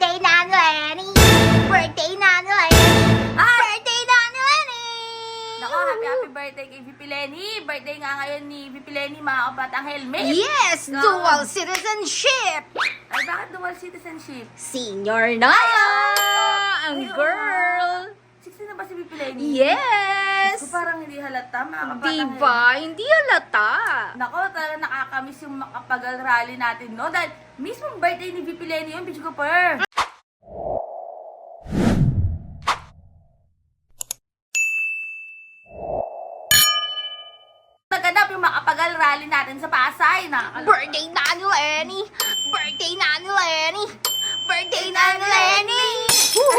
Birthday na Lenny! Birthday na Lenny! Birthday na Lenny! Nako, happy happy birthday kay VP Lenny. Birthday nga ngayon ni VP Lenny, mga kabatang helmet. Yes! No. Dual citizenship! Ay, bakit dual citizenship? Senior na! Ang Ay, oo girl! 16 na ba si VP Lenny? Yes! So, parang hindi halata, mga kabatang Diba? Hindi halata. Nako, talaga nakakamiss yung makapagal rally natin, no? Dahil mismong birthday ni VP Lenny yun, Bitch Cooper. Naganap yung makapagal rally natin sa Pasay. Nakakaloka. Birthday na ni Lenny! Birthday na ni Lenny! Birthday na ni Lenny!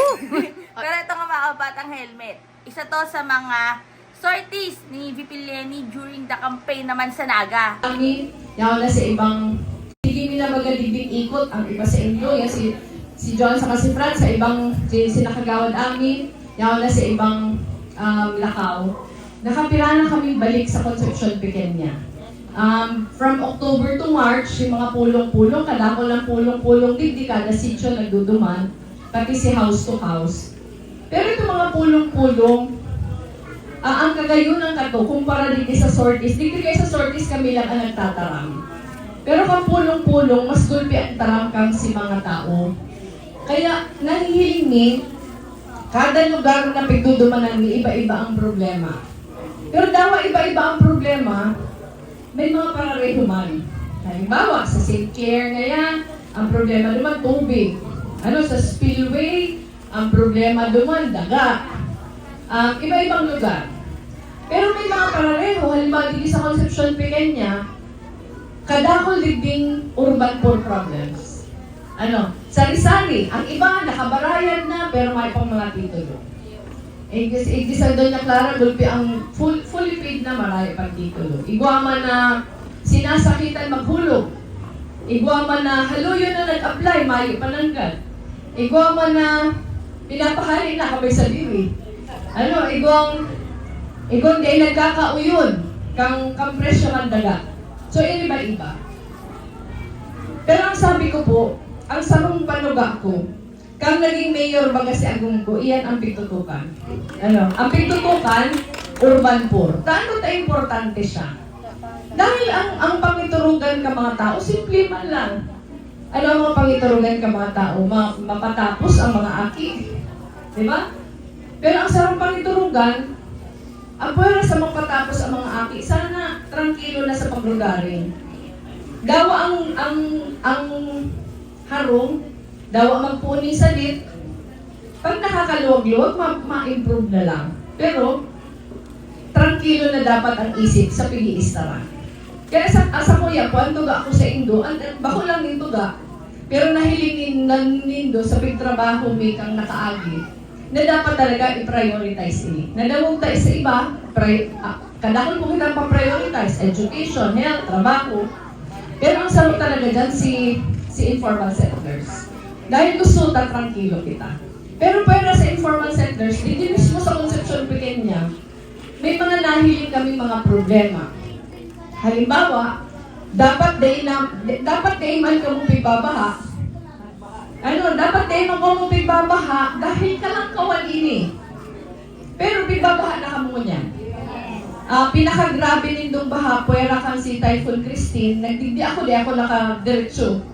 Pero ito nga mga kabatang helmet. Isa to sa mga sorties ni VP Lenny during the campaign naman sa Naga. kami, yaw na sa ibang, hindi nila magaliging ikot ang iba sa inyo. Yan si, si John sa si Fran sa ibang, si, si nakagawad amin, yaw na sa ibang um, lakaw. Nakapira na kami balik sa Concepcion Pequeña. Um, from October to March, yung mga pulong-pulong, kadako lang pulong-pulong digdi kada sityo nagduduman, pati si house to house. Pero itong mga pulong-pulong, Ah, ang kagayunan kato, kumpara dito sa sorties, dito kayo sa sorties kami lang ang nagtataram. Pero kung pulong-pulong, mas gulpi ang taram kang si mga tao. Kaya, nahihiling ni, kada lugar na pagdudumanan ni, iba-iba ang problema. Pero dawa iba-iba ang problema, may mga parareho man. Halimbawa, sa care na yan, ang problema naman tubig. Ano, sa spillway, ang problema duman, daga um, iba-ibang lugar. Pero may mga parareho, halimbawa dito sa Concepcion Pequeña, kadakol digding urban poor problems. Ano, sari-sari, ang iba nakabarayan na pero may pang mga titulo. Eh, di sa Doña Clara, gulpi ang full, fully paid na maraya pang titulo. Iguama na sinasakitan maghulog. Iguama na haluyo na nag-apply, mayo pananggal. Iguama na pinapahali na kabay sa diri. Ano, igong, igong di nagkakauyon, kang, kang presyo ng daga. So, yun iba-iba. Pero ang sabi ko po, ang sarong panuga ko, kang naging mayor baga si Agong ko, iyan ang pitutukan. Ano, ang pitutukan, urban poor. Taano ta importante siya? Dahil ang ang pangiturugan ka mga tao, simple man lang. Ano ang pangiturugan ka mga tao? Ma- mapatapos ang mga aki. Di ba? Pero ang sarang pangiturugan, ang pwera sa magpatapos ang mga aki, sana tranquilo na sa paglugarin. Dawa ang ang ang harong, dawa magpuni sa lit. Pag nakakaluwag-luwag, ma- ma-improve na lang. Pero, tranquilo na dapat ang isip sa pag-iistaran. Kaya sa asa ko yan, kung tuga ako sa Indo, ang bako lang yung tuga, pero nahilingin na nindo sa pagtrabaho may kang nakaagi, na dapat talaga i-prioritize ini. Nadawag tayo sa iba, pri, ah, kadakon po kita pa-prioritize, education, health, trabaho. Pero ang sarap talaga dyan si, si informal settlers. Dahil gusto ta tranquilo kita. Pero pwera sa informal settlers, dito mismo sa Concepcion Pequeña, may mga nahiling kami mga problema. Halimbawa, dapat day na dapat day man ka mo pibabaha. Ano, dapat day man ka mo pibabaha dahil ka lang kawan ini. Pero pibabaha na kamo niyan. Ah, pinakagrabe nindong baha, puwera kang si Typhoon Christine, nagdigdi ako, di ako nakadiretso.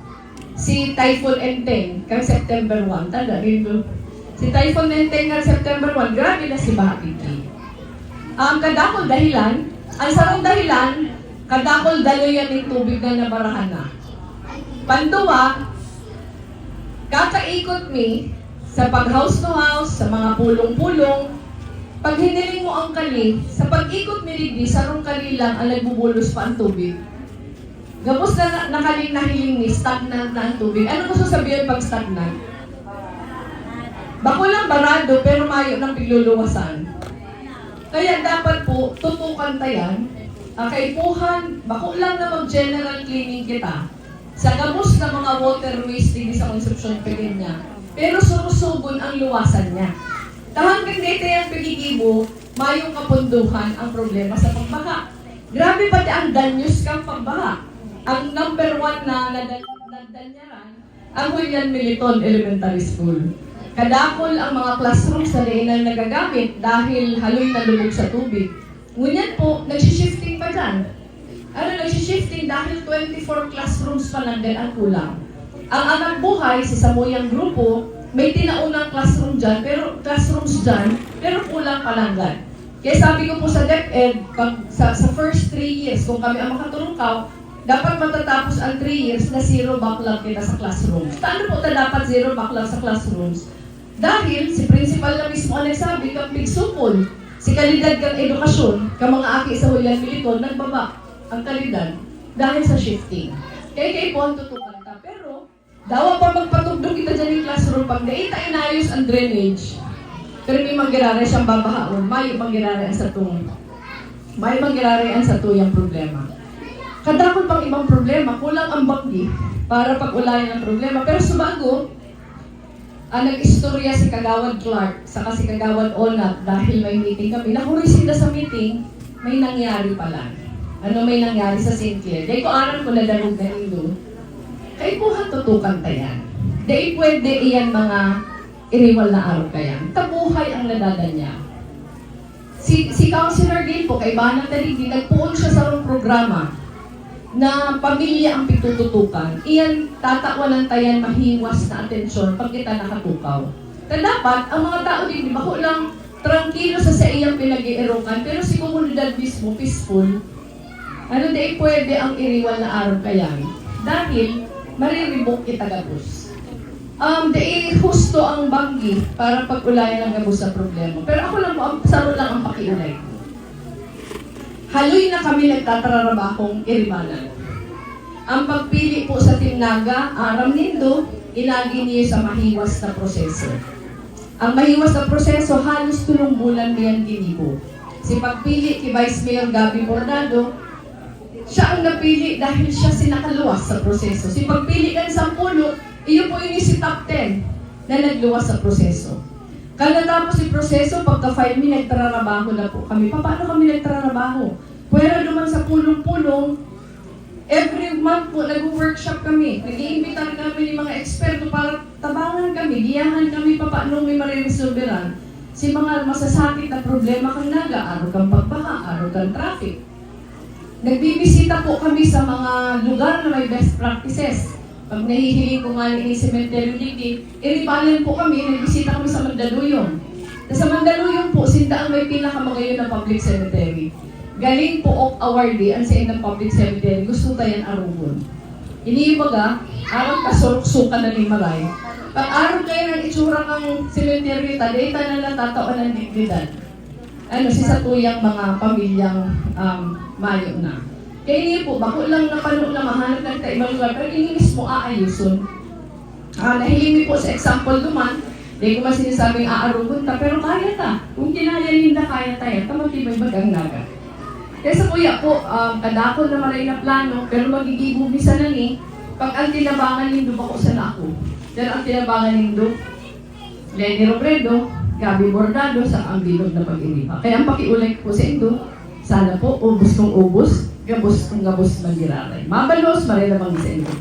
Si Typhoon Enteng, kang September 1, tanda rin mo. Si Typhoon Enteng kang September 1, grabe na si Baha Pigi. Ang kadakol dahilan, ang sarong dahilan, kadakol daloyan ng tubig na nabarahan na. Pantuwa, kakaikot mi sa pag house to house, sa mga pulong-pulong, pag hiniling mo ang kali, sa pag-ikot mi rigdi, sarong kali lang ang nagbubulos pa ang tubig. Gamos na nakaling nahiling ni, stagnant na ang tubig. Ano gusto sabihin pag stagnant? Bako lang barado, pero mayo ng pigluluwasan. Kaya dapat po, tutukan tayan, ang kaipuhan, bako lang na mag-general cleaning kita sa gamos na mga waterways din sa Concepcion Pequeña. Pero surusugon ang luwasan niya. Tahanggang dito yung pigigibo, mayong kapunduhan ang problema sa pagbaha. Grabe pati ang danyos kang pagbaha. Ang number one na nadalyaran ang Julian Militon Elementary School. Kadakol ang mga classrooms na diinan nagagamit dahil haloy na lubog sa tubig. Ngunyan po, nagsishifting pa dyan. Ano, nagsishifting dahil 24 classrooms pa lang din ang kulang. Ang anak buhay, si Samoyang Grupo, may tinaunang classroom dyan, pero classrooms dyan, pero kulang palanggan. Kaya sabi ko po sa DepEd, pag, sa, sa first three years, kung kami ang makatulungkaw, dapat matatapos ang 3 years na zero backlog kita sa classroom. Paano po ta dapat zero backlog sa classrooms? Dahil si principal na mismo ang nagsabi kang pigsupol, si kalidad kang edukasyon, ka mga aki sa Julian Militon, nagbaba ang kalidad dahil sa shifting. Kaya kayo po ang tutukan ta. Pero, dawa pa magpatugdog kita dyan yung classroom, pag naita inayos ang drainage, pero may manggirari siyang babahaon, may manggirari ang sa tung. May manggirari ang sa tuyang problema. Kadakot pang ibang problema, kulang ang banggi para pag-ulayan ang problema. Pero subago, ang nag-istorya si Kagawad Clark sa si Kagawad Onat dahil may meeting kami. Nakuloy sila sa meeting, may nangyari pala. Ano may nangyari sa St. Clair? Dahil ko aram ko na dalog na Hindu. Kaya po tutukan tayan. Dahil pwede iyan mga iriwal na araw kayan. Tabuhay ang nadadanya. Si, si Councilor Gil po, kay Banang Taligi, nagpuon siya sa rong programa na pamilya ang pitututukan. Iyan, tatakwanan tayan mahiwas na atensyon pag kita nakatukaw. Kaya dapat, ang mga tao din, di ba, lang tranquilo sa sa iyang pinag-iirukan, pero si komunidad mismo, peaceful, ano di pwede ang iriwal na araw kayan. Dahil, mariribok kita gabos. Um, di husto ang banggi para pag-ulayan ang gabos sa problema. Pero ako lang saro lang ang pakiulay. Haloy na kami nagtatararabakong irimanan. Ang pagpili po sa Timnaga, Aram Nindo, inagi niyo sa mahiwas na proseso. Ang mahiwas na proseso, halos tulong bulan niyan ginibo. Si pagpili kay Vice Mayor Gabi Bordado, siya ang napili dahil siya sinakaluwas sa proseso. Si pagpili kan sa pulo, iyo po ini si top 10 na nagluwas sa proseso. Kaya natapos si proseso, pagka-file me, nagtrarabaho na po kami. Pa- Paano kami nagtrarabaho? Pwera naman sa pulong-pulong, every month po, nag-workshop kami. Nag-iimbitar kami ng mga eksperto para tabangan kami, giyahan kami pa paano may mariresolveran. Si mga masasakit na problema kang naga, araw kang pagbaha, araw kang traffic. Nagbibisita po kami sa mga lugar na may best practices. Pag nahihiling ko nga ni Cemetery Lady, iripalan po kami, nagbisita kami sa Mandaluyong. Sa Mandaluyong po, sinta ang may pinakamagayon na public cemetery. Galing po of awardee ang sa ng public cemetery, gusto tayo arubon. Iniibaga, araw kasurok-suka na ni Maray. Pag araw kayo ng itsura ng cemetery, tadeta na natatawan ng dignidad ano, si sa tuyang mga pamilyang um, mayo na. Kaya niyo po, bako lang napanood na mahanap ng kaibang lugar, pero ini mismo aayuson. Ah, nahilimi po sa example duman, di ko man aarubon ta, pero kaya ta. Kung kinaya ninda, kaya tayo. Tamatibay bagang naga. Kaya sa kuya po, um, kadako na maray na plano, pero magigibo bisa na ni, pag ang tinabangan nindo bako sa nako. Pero ang tinabangan nindo, Lenny Robredo, Gabi Bordado sa ang bilog na pag-iniba. Kaya ang pakiulay ko po sa Indo, sana po ubos kong ubos, gabos kong gabos magiraray. Mabalos, marinamang sa Indo.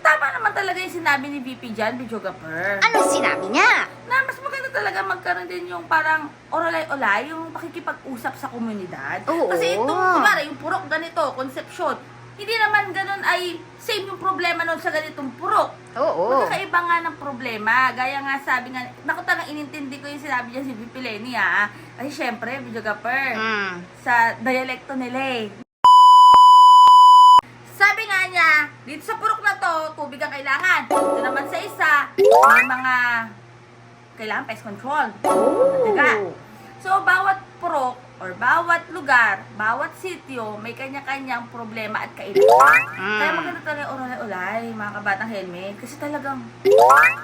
Tama naman talaga yung sinabi ni VP Jan, Videographer. Ano sinabi niya? na mas talaga magkaroon din yung parang oralay-olay, yung pakikipag-usap sa komunidad. Oo. Kasi itong, kumara, yung purok ganito, konsepsyon, hindi naman ganun ay same yung problema nun sa ganitong purok. Oo. Magkakaiba nga ng problema. Gaya nga sabi nga, naku talaga inintindi ko yung sinabi niya si VP Lenny ah. Kasi syempre, videographer, Mm. sa dialekto nila eh. Sabi nga niya, dito sa purok na to, tubig ang kailangan. Ito naman sa isa, may mga kailangan pest control. Diba? So, bawat purok or bawat lugar, bawat sitio, may kanya-kanyang problema at kailangan. Mm. Kaya maganda talaga ulay-ulay, mga kabatang helmet. Kasi talagang,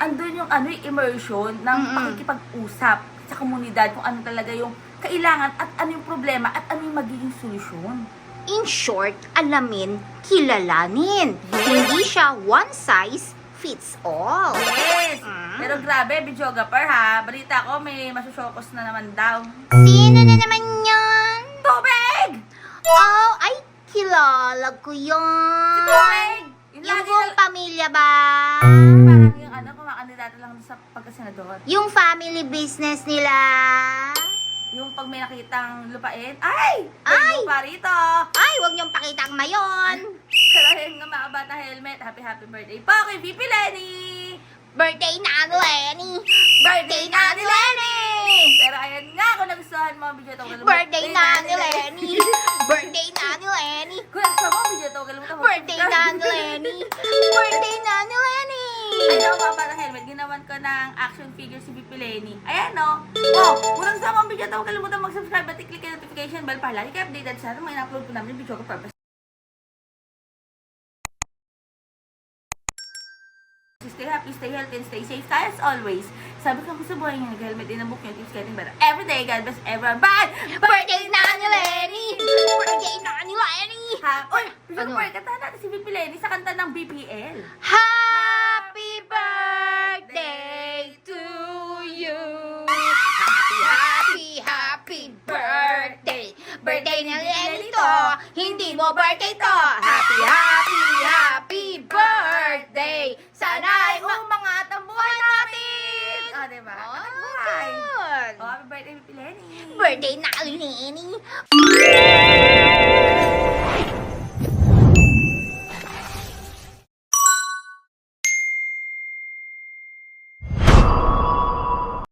andun yung ano, yung immersion ng Mm-mm. pakikipag-usap sa komunidad kung ano talaga yung kailangan at ano yung problema at ano yung magiging solusyon. In short, alamin, kilalanin. Hindi siya one size fits all. Yes! Pero grabe, videographer ha. Balita ko, may masusyokos na naman daw. Sino na naman yan? Tubig! Oh, ay, kilala ko Si yan. Tubig! Yung Yung lagi buong na, pamilya ba? parang yung sa pagkasenador. Yung family business nila. Yung pag may nakitang lupain, ay! Ay! May lupa rito! Ay, wag niyong pakitang mayon. Pero yung nga mga bata helmet, happy happy birthday po kay VP Lenny! Birthday na ni Lenny. Birthday na ni Lenny. Pero ayan nga, kung nagustuhan mo ang video ito, kalimutan. Birthday na ni Lenny. Birthday na ni Lenny. Kung nagustuhan mo ang video ito, kalimutan mo. Birthday na ni Lenny. Birthday na ni Lenny. Ay, ako mga bata helmet, ginawan ko ng action figure si VP Lenny. Ayan no. Oh, kung nagustuhan mo ang video ito, kalimutan mag-subscribe at i-click yung notification bell para lagi kayo updated sa mga in-upload ko namin yung video ko purpose. Stay happy, stay healthy, and stay safe tayo as always. Sabi ko sa buhay niyo, nag-helmet din ang book niyo, keeps getting better. Every day, God bless everyone. Bye! Birthday na ni Lenny. Birthday na ni Lenny. Ha? Uy, Ano? Boy, kanta natin si VP Lenny sa kanta ng BPL. Happy birthday to you. Happy, happy, happy birthday. Birthday ni Lenny to. Hindi mo birthday to. Birthday, na ni Lenny.